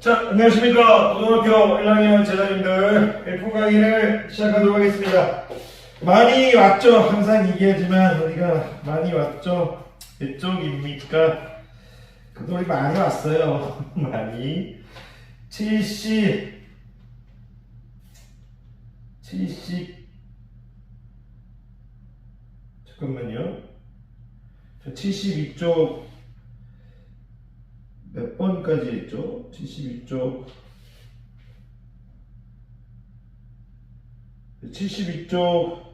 자, 안녕하십니까. 고등학교 1학년 제자님들 F 강의를 시작하도록 하겠습니다. 많이 왔죠? 항상 얘기하지만 어디가 많이 왔죠? 이쪽입니까? 그동안 많이 왔어요. 많이. 70 70 잠깐만요. 저 72쪽 몇 번까지 했죠? 72쪽 72쪽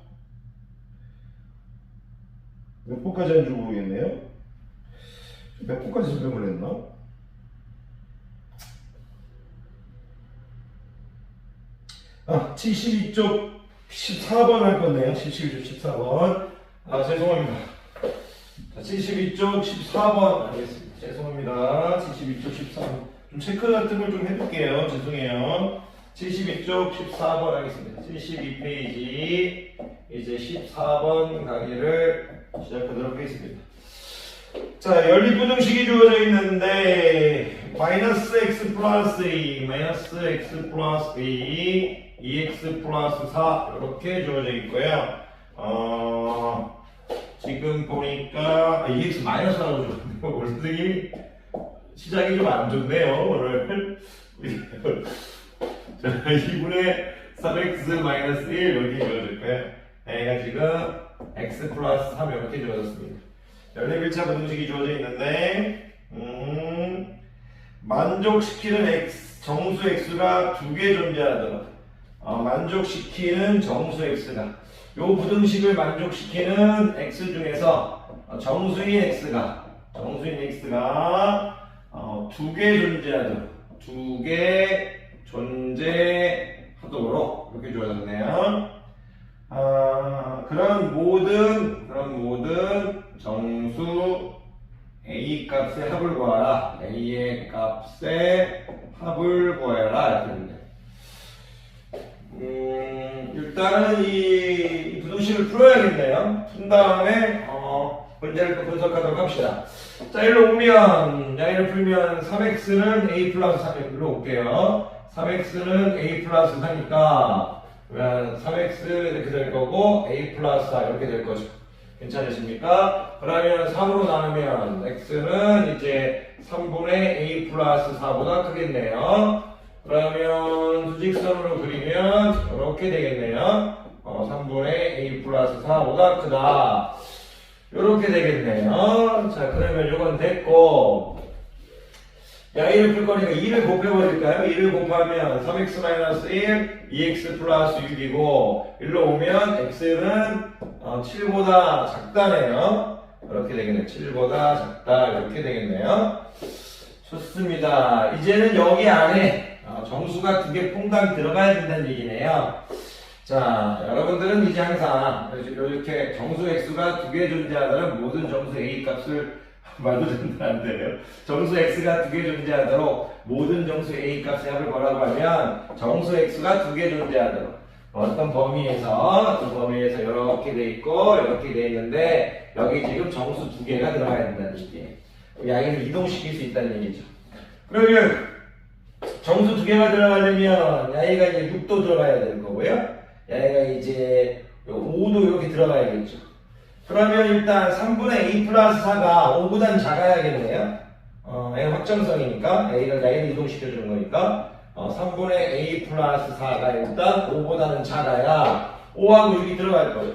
몇 번까지 한지 모르겠네요. 몇 번까지 설명을 했나? 아, 72쪽 14번 할 건데요. 72쪽 14번. 아, 죄송합니다. 자, 72쪽 14번 알겠습니다. 죄송합니다. 72쪽 14번. 좀 체크 같은 걸 좀 해볼게요. 죄송해요. 72쪽 14번 하겠습니다. 72페이지 이제 14번 강의를 시작하도록 하겠습니다. 자, 연립부등식이 주어져 있는데 마이너스 x 플러스 2, 마이너스 x 플러스 2, 2x 플러스 4 이렇게 주어져 있고요. 어, 지금 보니까 아, 2x 마이너스 4라고 주었네요. 원숭이 시작이 좀 안 좋네요. 오늘 자, 2분의 3x 마이너스 1 이렇게 주어질 거예요. 얘가 지금 x 플러스 3 이렇게 주어졌습니다. 연립 1차 부등식이 주어져 있는데 음, 만족시키는 x 정수 x가 두 개 존재하도록 어, 만족시키는 정수 x가 요 부등식을 만족시키는 x 중에서 어, 정수인 x가 정수인 x가 어, 두개 존재하도록 두 개 존재하도록 이렇게 주어졌네요. 아, 그런 모든 그런 모든 정수 a 값의 합을 구하라. a의 값의 합을 구해라. 이렇게 됩니다. 음, 일단은 이 부등식을 풀어야겠네요. 푼 다음에 어, 문제를 또 분석하도록 합시다. 자, 일로 오면 양의를 풀면 3x는 a 플러스 3 일로 올게요. 3x는 a 플러스 4니까 그러면 3x 이렇게 될 거고 a 플러스 4 이렇게 될 거죠. 괜찮으십니까? 그러면 3으로 나누면 x는 이제 3분의 a 플러스 4보다 크겠네요. 그러면 수직선으로 그리면 이렇게 되겠네요. 어, 3분의 a 플러스 4보다 크다. 이렇게 되겠네요. 자, 그러면 이건 됐고, 야, 1을 풀 거니까 2를 곱해버릴까요? 2를 곱하면 3x-1, 2x 플러스 6이고, 일로 오면 x는 어, 7보다 작다네요. 이렇게 되겠네요. 7보다 작다. 이렇게 되겠네요. 좋습니다. 이제는 여기 안에 어, 정수가 두 개 퐁당 들어가야 된다는 얘기네요. 자, 여러분들은 이제 항상 이렇게 정수 x가 두 개 존재하다는 모든 정수 a 값을 말도 전안 돼요. 정수 x가 두 개 존재하도록 모든 정수 a 값의 합을 뭐라고 하면 정수 x가 두 개 존재하도록 어떤 범위에서 이 범위에서 이렇게 돼 있고 이렇게 돼 있는데 여기 지금 정수 두 개가 들어가야 된다는 얘기예요. 양의를 이동시킬 수 있다는 얘기죠. 그러면 정수 두 개가 들어가려면 야이가 이제 6도 들어가야 되는 거고요. 야이가 이제 5도 이렇게 들어가야겠죠. 그러면 일단 3분의 a 플러스 4가 5보단 작아야겠네요. 어, 얘 확정성이니까 a를 야이를 이동시켜주는 거니까 어, 3분의 a 플러스 4가 일단 5보다는 작아야 5하고 6이 들어갈 거예요.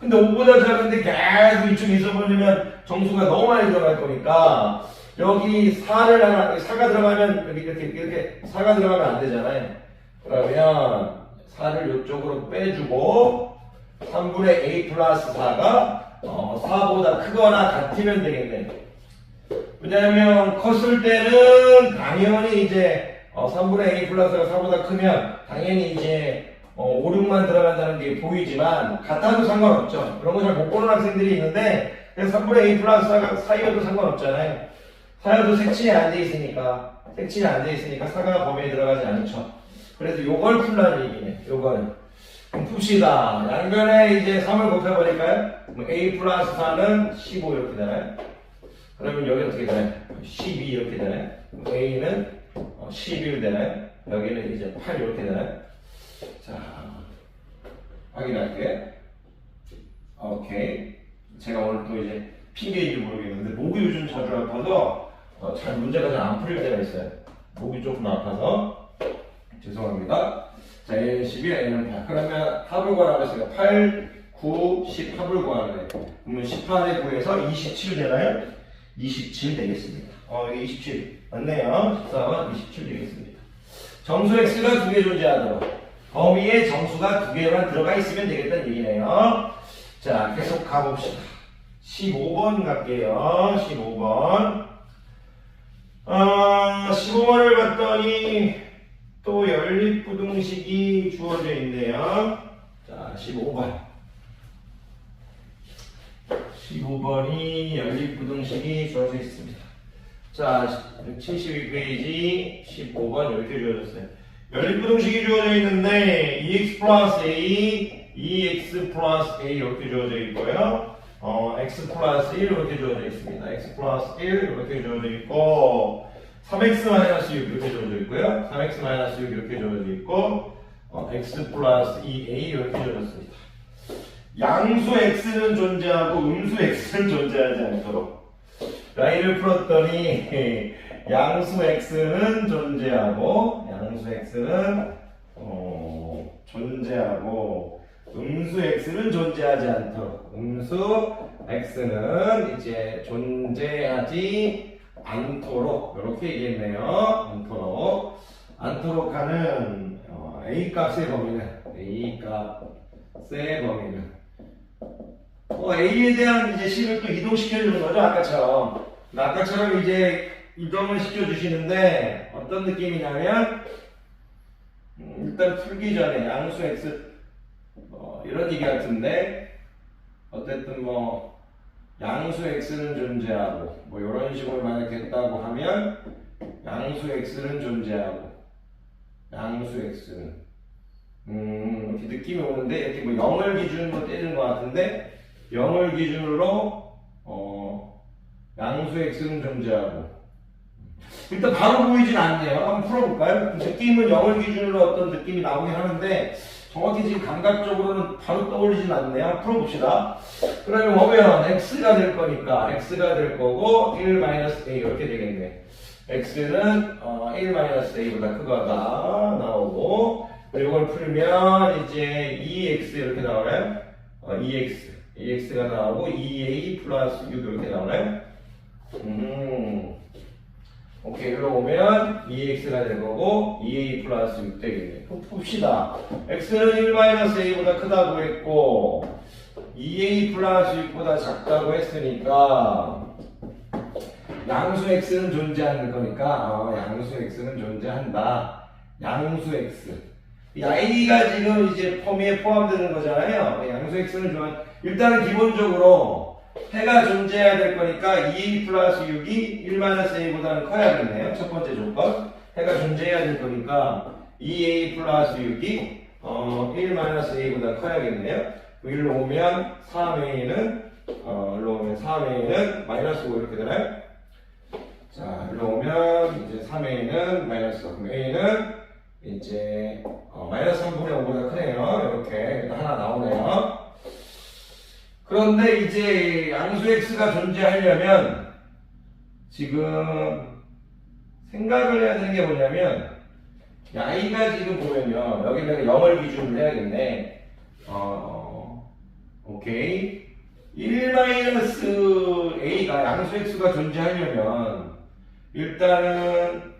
근데 5보다 작은데 계속 이쪽에 있어버리면 정수가 너무 많이 들어갈 거니까 여기 4를 하나, 4가 들어가면 여기 이렇게, 이렇게 4가 들어가면 안 되잖아요. 그러면 4를 이쪽으로 빼주고 3분의 a 플러스 4가 어, 4보다 크거나 같으면 되겠네. 왜냐하면 컸을 때는 당연히 이제 어, 3분의 a 플러스가 4보다 크면 당연히 이제 어, 5, 6만 들어간다는 게 보이지만 같아도 상관없죠. 그런 거 잘 못 보는 학생들이 있는데 그래서 3분의 a 플러스가 4여도 상관없잖아요. 4여도 색칠이 안 돼 있으니까 색칠이 안 돼 있으니까 4가 범위에 들어가지 않죠. 그래서 요걸 풀라는 얘기네. 요걸. 풉시다. 양변에 이제 3을 곱해버릴까요? 그럼 a 플러스 4는 15 이렇게 되나요? 그러면 여기 어떻게 되나요? 12 이렇게 되나요? A는 어, 11 되나요? 여기는 이제 8 이렇게 되나요? 자, 확인할게. 오케이. 제가 오늘 또 이제 핑계인지 모르겠는데 목이 요즘 자주 아파서 어, 잘 문제가 잘 안 풀릴 때가 있어요. 목이 조금 아파서 죄송합니다. 자, A는 12, A는 8. 그러면 합을 구하라고 했으니까 8, 9, 10 합을 구하래. 그러면 18에 9에서 27 되나요? 27 되겠습니다. 어, 이게 27. 맞네요. 14번 27 되겠습니다. 정수 X가 두 개 존재하도록 범위에 정수가 두 개만 들어가 있으면 되겠다는 얘기네요. 자, 계속 가봅시다. 15번 갈게요. 15번. 아, 15번을 봤더니 또 연립부등식이 주어져 있네요. 자, 15번. 15번이 연립부등식이 주어져 있습니다. 자, 72페이지 15번 이렇게 주어졌어요. 연립부등식이 주어져 있는데 2x 플러스 a, 2x 플러스 a 이렇게 주어져 있고요. 어, x 플러스 1 이렇게 주어져 있습니다. x 플러스 1 이렇게 주어져 있고 3x 마이너스 6 이렇게 주어져 있고요. 3x 마이너스 6 이렇게 주어져 있고 어, x 플러스 2a 이렇게 주어졌습니다. 양수 x는 존재하고 음수 x는 존재하지 않도록 라인을 풀었더니 양수 x는 존재하고 양수 x는 어, 존재하고 음수 x는 존재하지 않도록 음수 x는 이제 존재하지 않도록 이렇게 얘기했네요. 않도록 않도록 하는 어, a 값의 범위는 a 값의 범위는 어, A에 대한 이제 C를 또 이동시켜주는 거죠, 아까처럼. 아까처럼 이제 이동을 시켜주시는데, 어떤 느낌이냐면, 음, 일단 풀기 전에 양수 X, 어, 이런 얘기 같은데, 어쨌든 뭐, 양수 X는 존재하고, 뭐, 이런 식으로 만약 됐다고 하면, 양수 X는 존재하고, 양수 X는. 음, 이렇게 느낌이 오는데, 이렇게 뭐 0을 기준으로 떼는 것 같은데, 0을 기준으로 어, 양수 x는 존재하고 일단 바로 보이진 않네요. 한번 풀어볼까요? 느낌은 0을 기준으로 어떤 느낌이 나오긴 하는데 정확히 지금 감각적으로는 바로 떠올리진 않네요. 풀어봅시다. 그러면 보면 x가 될 거니까 x가 될 거고 1 a 이렇게 되겠네. x는 어, 1 a보다 크거다 나오고 이걸 풀면 이제 2x 이렇게 나와요. 어, 2x ax가 나오고 2a 플러스 6 이렇게 나오나요? 음. 오케이, 여기로 오면 2x가 될 거고 2a 플러스 6 되겠네. 풉시다. x는 1-a보다 크다고 했고 2a 플러스 6보다 작다고 했으니까 양수 x는 존재하는 거니까 어, 양수 x는 존재한다. 양수 x. 이 i가 지금 이제 범위에 포함되는 거잖아요. 양수 x는 좋아. 일단은 기본적으로 해가 존재해야 될 거니까 2a 플러스 6이 1-a보다는 커야겠네요. 첫 번째 조건. 해가 존재해야 될 거니까 2a 플러스 6이 어, 1-a보다 커야겠네요. 여기로 오면 3a는 어, 일로 오면 3a는 마이너스 5 이렇게 되나요? 자, 일로 오면 이제 3a는 마이너스 5. 그럼 a는 이제 어, 마이너스 3분의 5보다 크네요. 이렇게 하나 나오네요. 그런데 이제 양수 x가 존재하려면 지금 생각을 해야 되는 게 뭐냐면 i가 지금 보면요. 여기 내가 0을 기준으로 해야겠네. 어 오케이. 1-a가 양수 x가 존재하려면 일단은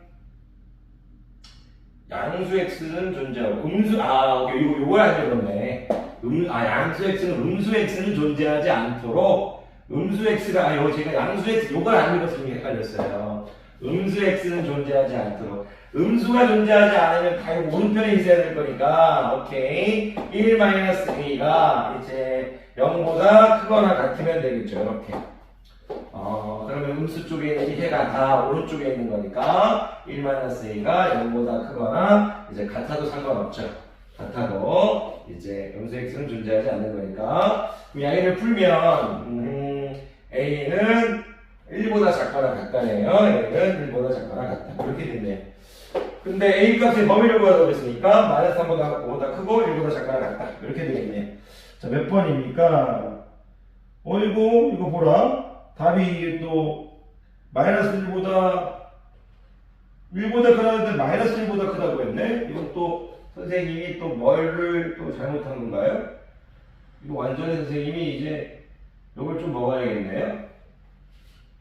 양수 x는 존재하고 음수 아 오케이. 이거 요걸 안 적었네 음, 아, 양수 x는 음수 x는 존재하지 않도록 음수 x가 아, 요 제가 양수 x 요걸 안 읽었으면 헷갈렸어요. 음수 x는 존재하지 않도록. 음수가 존재하지 않으면 당연히 오른편에 있어야 될 거니까 오케이. 1-a가 이제 0보다 크거나 같으면 되겠죠 이렇게. 어, 그러면 음수 쪽에 있는 이 해가 다 오른쪽에 있는 거니까 1-a가 0보다 크거나 이제 같아도 상관없죠 같아도 이제 음수 x는 존재하지 않는 거니까 그럼 양의를 풀면 음, a는 1보다 작거나 같다네요. A는 1보다 작거나 같다. 그렇게 됐네요. 근데 A 값의 범위를 구하라고 했으니까 마이너스 3보다 보다 크고 1보다 작거나 같다. 이렇게 되겠네요. 자, 몇 번입니까? 어이구, 이거 보라. 답이 또 마이너스 1보다 1보다 크다는데 마이너스 1보다 크다고 했네? 이건 또 선생님이 또 뭐를 또 잘못한 건가요? 이거 완전히 선생님이 이제 이걸 좀 먹어야겠네요.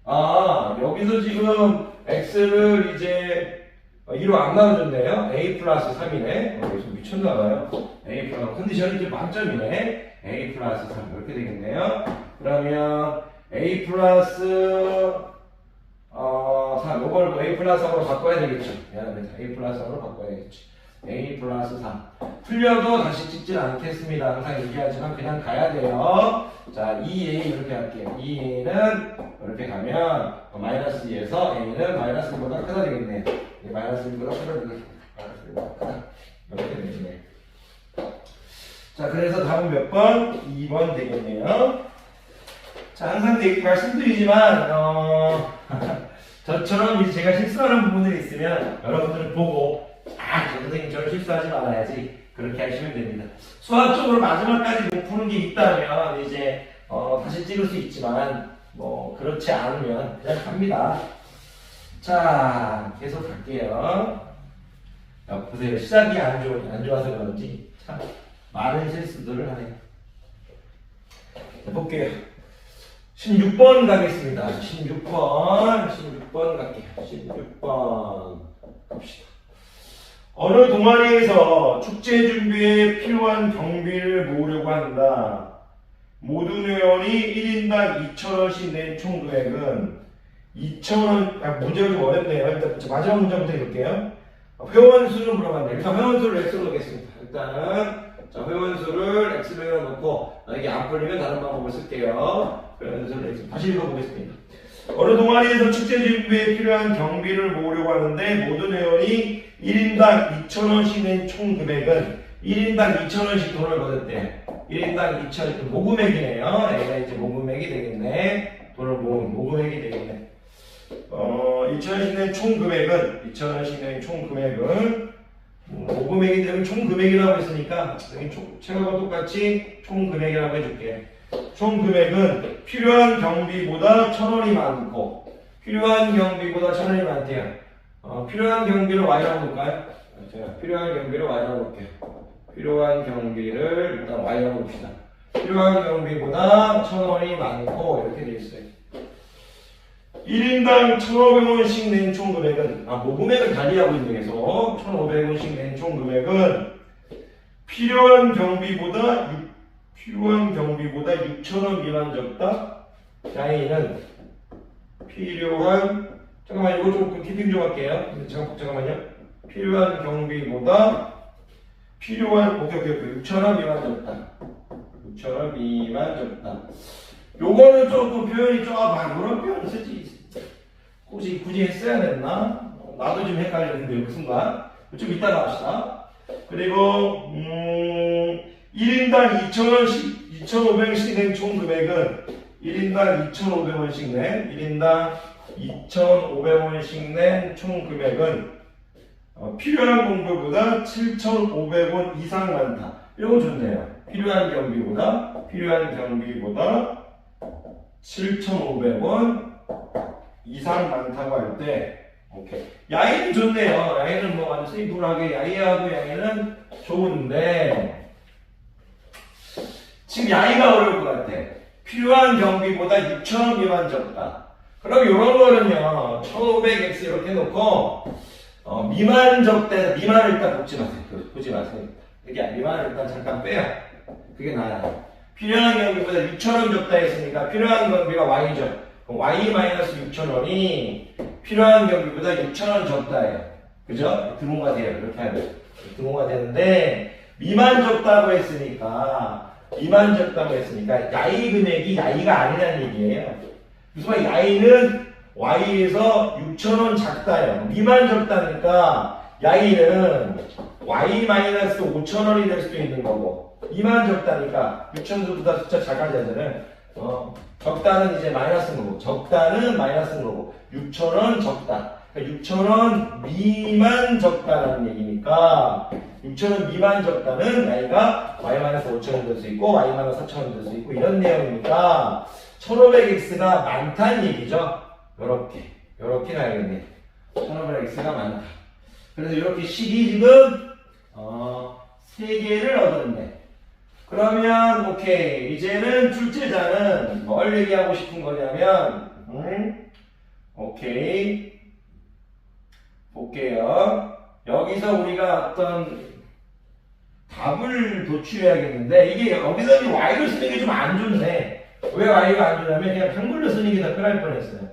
아, 여기서 지금 x를 이제 2로 안 나눠줬네요. a 플러스 3이네. 어, 여기서 미쳤나봐요. a 플러스 컨디션이 이제 만점이네. a 플러스 3 이렇게 되겠네요. 그러면 a 플러스 어, 3 이걸 a 플러스 3으로 바꿔야 되겠죠. 미안합니다. a 플러스 3으로 바꿔야겠죠. A 플러스 3 풀려도 다시 찍진 않겠습니다. 항상 얘기하지만 그냥 가야 돼요. 자, 2a 이렇게 할게요. 2a는 이렇게 가면 어, 마이너스 2에서 a는 마이너스 1보다 크다 되겠네. 이 마이너스 1보다 크다 되겠네. 마이너스 1보다 크다. 이렇게 되겠네. 자, 그래서 답은 몇 번? 2번 되겠네요. 자, 항상 말씀드리지만, 어, 저처럼 제가 실수하는 부분들이 있으면 여러분들은 보고, 아, 저 선생님처럼 실수하지 말아야지. 그렇게 하시면 됩니다. 수학적으로 마지막까지 못 푸는 게 있다면, 이제, 어, 다시 찍을 수 있지만, 뭐, 그렇지 않으면 그냥 갑니다. 자, 계속 갈게요. 야, 보세요. 시작이 안, 좋, 안 좋아서 그런지, 참, 많은 실수들을 하네요. 자, 볼게요. 16번 가겠습니다. 16번, 16번 갈게요. 16번 갑시다. 어느 동아리에서 축제 준비에 필요한 경비를 모으려고 한다. 모든 회원이 1인당 2,000원씩 낸 총 금액은 2,000원, 아, 문제가 좀 어렵네요. 일단 저 마지막 문제부터 해볼게요. 회원 수를 물어봤네요. 일단 회원 수를 X로 놓겠습니다. 일단은 자, 회원 수를 X로 놓고 이게 안 풀리면 다른 방법을 쓸게요. 회원 수를 X. 다시 읽어보겠습니다. 어느 동아리에서 축제 준비에 필요한 경비를 모으려고 하는데 모든 회원이 1인당 2,000원씩 낸 총 금액은 1인당 2,000원씩 돈을 거뒀대. 1인당 2,000원, 모금액이네요. 얘가 이제 모금액이 되겠네. 돈을 모은 모금액이 되겠네. 어, 2,000원씩 낸 총 금액은, 2,000원씩 낸 총 금액은, 음, 모금액이 되면 총 금액이라고 했으니까, 여기 총, 책하고 똑같이 총 금액이라고 해줄게. 총 금액은 필요한 경비보다 천 원이 많고, 필요한 경비보다 천 원이 많대요. 어, 필요한 경비를 Y라고 볼까요? 제가 필요한 경비를 Y라고 볼게요. 필요한 경비를 일단 Y라고 봅시다. 필요한 경비보다 천 원이 많고, 이렇게 되어 있어요. 1인당 1,500원씩 낸 총 금액은, 아, 모금액을 달리하고 있는 게서 1,500원씩 낸 총 금액은 필요한 경비보다 6, 필요한 경비보다 6,000원 미만 적다. 양이는 필요한, 잠깐만, 이거 좀 키핑 좀 할게요. 잠깐, 잠깐만요. 필요한 경비보다 필요한, 오케이, 오케이, 오케이. 6,000원 미만 적다. 6,000원 미만 적다. 요거는 조금 표현이 좀, 아, 막 이런 표현을 쓰지. 굳이, 굳이 했어야 됐나? 어, 나도 좀 헷갈리는데, 그 순간. 좀 이따가 합시다. 그리고, 음, 1인당 2,000원씩, 2,500원씩 낸 총 금액은 1인당 2,500원씩 낸, 1인당 2,500원씩 낸 총 금액은 어, 필요한 공부보다 7,500원 이상 많다. 이거 좋네요. 필요한 경비보다, 필요한 경비보다 7,500원 이상 많다고 할 때, 오케이. 야이는 좋네요. 야이는 뭐 아주 심플하게 야이하고 야이는 좋은데, 지금 야이가 어려울 것 같아. 필요한 경비보다 6,000원 미만 적다. 그럼 이런 거는요, 1,500x 이렇게 놓고, 어, 미만 적대, 미만을 일단 보지 마세요. 그, 보지 마세요. 이게 미만을 일단 잠깐 빼요. 그게 나아요. 필요한 경비보다 6,000원 적다 했으니까 필요한 경비가 y죠. 그럼 y-6,000원이 필요한 경비보다 6,000원 적다예요. 그죠? 등호가 돼요. 이렇게 하면. 등호가 되는데, 미만 적다고 했으니까, 적다고 했으니까, 야이 금액이 야이가 아니라는 얘기예요. 무슨 말, 야이는 y에서 6,000원 작다예요. 미만 적다니까, 야이는 y-5,000원이 될 수도 있는 거고, 미만 적다니까, 6,000원보다 숫자 작아지잖아요. 어, 적다는 이제 마이너스인 거고, 적다는 마이너스인 거고, 6천원 적다. 그러니까 6천원 미만 적다라는 얘기니까, 6천원 미만 적다는 y가 y-5천원 될 수 있고, y-4천원 될 수 있고, 이런 내용이니까, 1500x가 많다는 얘기죠. 요렇게, 요렇게 가야겠네. 1500x가 많다. 그래서 이렇게 식이 지금, 어, 3개를 얻었네. 그러면 오케이 이제는 출제자는 뭘 얘기하고 싶은 거냐면 음? 오케이 볼게요 여기서 우리가 어떤 답을 도출해야겠는데 이게 여기서 이 y를 쓰는 게 좀 안 좋네 왜 y가 안 좋냐면 그냥 한글로 쓰는 게 더 편할 뻔했어요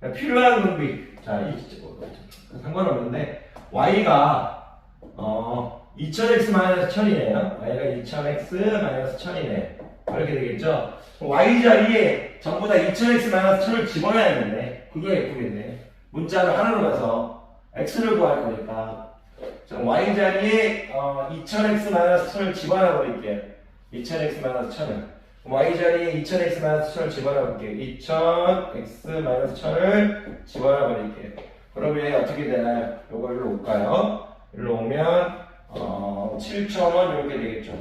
그러니까 필요한 눈빛 자 이, 상관없는데 y가 어 2000x-1000이네요. y가 2000x-1000이네. 이렇게 되겠죠? y 자리에 전부 다 2000x-1000을 집어넣어야겠네. 그게 예쁘겠네. 문자를 하나로 가서 x를 구할 거니까. 자, y 자리에 어, 2000x-1000을 집어넣어 버릴게요. 2000x-1000을. y 자리에 2000x-1000을 집어넣어 볼게요. 2000x-1000을 집어넣어 버릴게요. 그러면 어떻게 되나요? 요거 일로 올까요? 일로 오면 어, 7,000원 이렇게 되겠죠.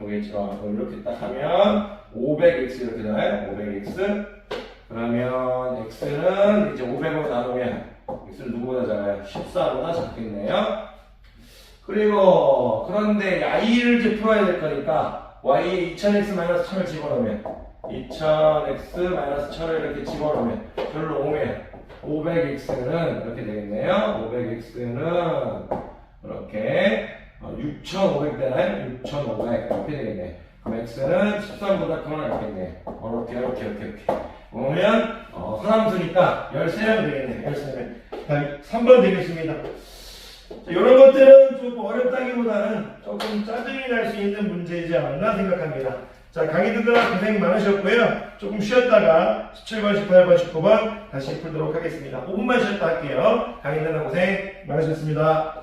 여기 어, 이렇게 딱 하면 500x 이렇게 되나요? 500x 그러면 x는 이제 500으로 나누면 x는 누구보다 작아요? 14보다 작겠네요. 그리고 그런데 i를 이제 풀어야 될 거니까 y에 2000x-1000을 집어넣으면 2000x-1000을 이렇게 집어넣으면 절로 오면 500x는 이렇게 되겠네요. 500x는 이렇게 6,500 되나요? 6,500 이렇게 되겠네. 그럼 x는 13보다 크거나 이렇겠네. 이렇게 이렇게 이렇게 이렇게. 그러면 어, 사람 수니까 13명 되겠네. 13명. 다음 3번 되겠습니다. 자, 이런 것들은 조금 어렵다기보다는 조금 짜증이 날 수 있는 문제이지 않았나 생각합니다. 자, 강의 듣느라 고생 많으셨고요. 조금 쉬었다가 17번, 18번, 19번 다시 풀도록 하겠습니다. 5분만 쉬었다 할게요. 강의 듣느라 고생 많으셨습니다.